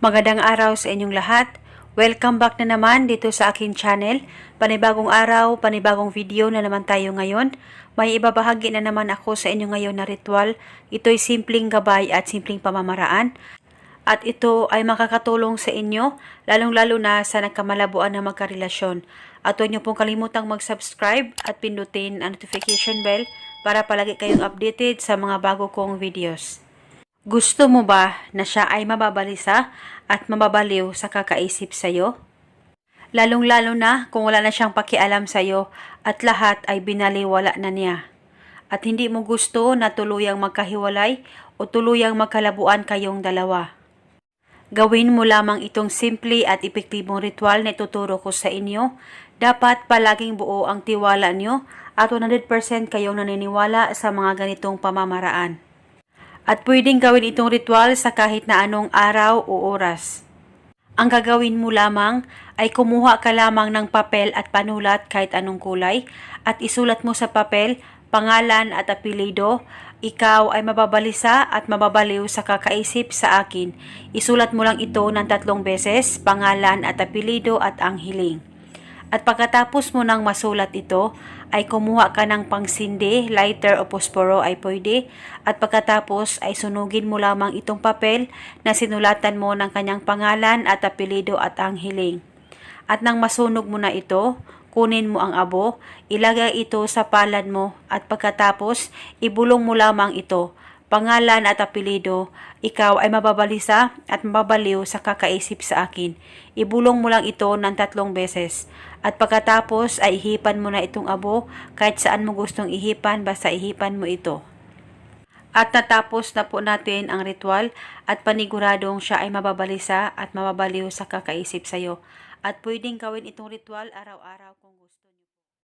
Magandang araw sa inyong lahat. Welcome back na naman dito sa aking channel. Panibagong araw, panibagong video na naman tayo ngayon. May ibabahagi na naman ako sa inyo ngayon na ritual. Ito'y simpleng gabay at simpleng pamamaraan. At ito ay makakatulong sa inyo, lalong-lalo na sa nagkamalabuan na magkarelasyon. At huwag niyo pong kalimutang mag-subscribe at pindutin ang notification bell para palagi kayong updated sa mga bago kong videos. Gusto mo ba na siya ay mababalisa at mababaliw sa kakaisip sa'yo? Lalong-lalo na kung wala na siyang pakialam sa'yo at lahat ay binaliwala na niya. At hindi mo gusto na tuluyang magkahiwalay o tuluyang magkalabuan kayong dalawa. Gawin mo lamang itong simple at epektibong ritual na ituturo ko sa inyo. Dapat palaging buo ang tiwala nyo at 100% kayong naniniwala sa mga ganitong pamamaraan. At pwedeng gawin itong ritual sa kahit na anong araw o oras. Ang gagawin mo lamang ay kumuha ka lamang ng papel at panulat kahit anong kulay at isulat mo sa papel pangalan at apelido. Ikaw ay mababalisa at mababaliw sa kakaisip sa akin. Isulat mo lang ito ng tatlong beses, pangalan at apelido at ang hiling. At pagkatapos mo nang masulat ito, ay kumuha ka ng pangsindi, lighter o posporo ay pwede. At pagkatapos ay sunugin mo lamang itong papel na sinulatan mo ng kanyang pangalan at apelido at ang hiling. At nang masunog mo na ito, kunin mo ang abo, ilagay ito sa palad mo at pagkatapos ibulong mo lamang ito. Pangalan at apelido, ikaw ay mababalisa at mababaliw sa kakaisip sa akin. Ibulong mo lang ito ng tatlong beses. At pagkatapos ay ihipan mo na itong abo kahit saan mo gustong ihipan basta ihipan mo ito. At natapos na po natin ang ritual at paniguradong siya ay mababalisa at mababaliw sa kakaisip sa iyo. At pwedeng gawin itong ritual araw-araw kung gusto.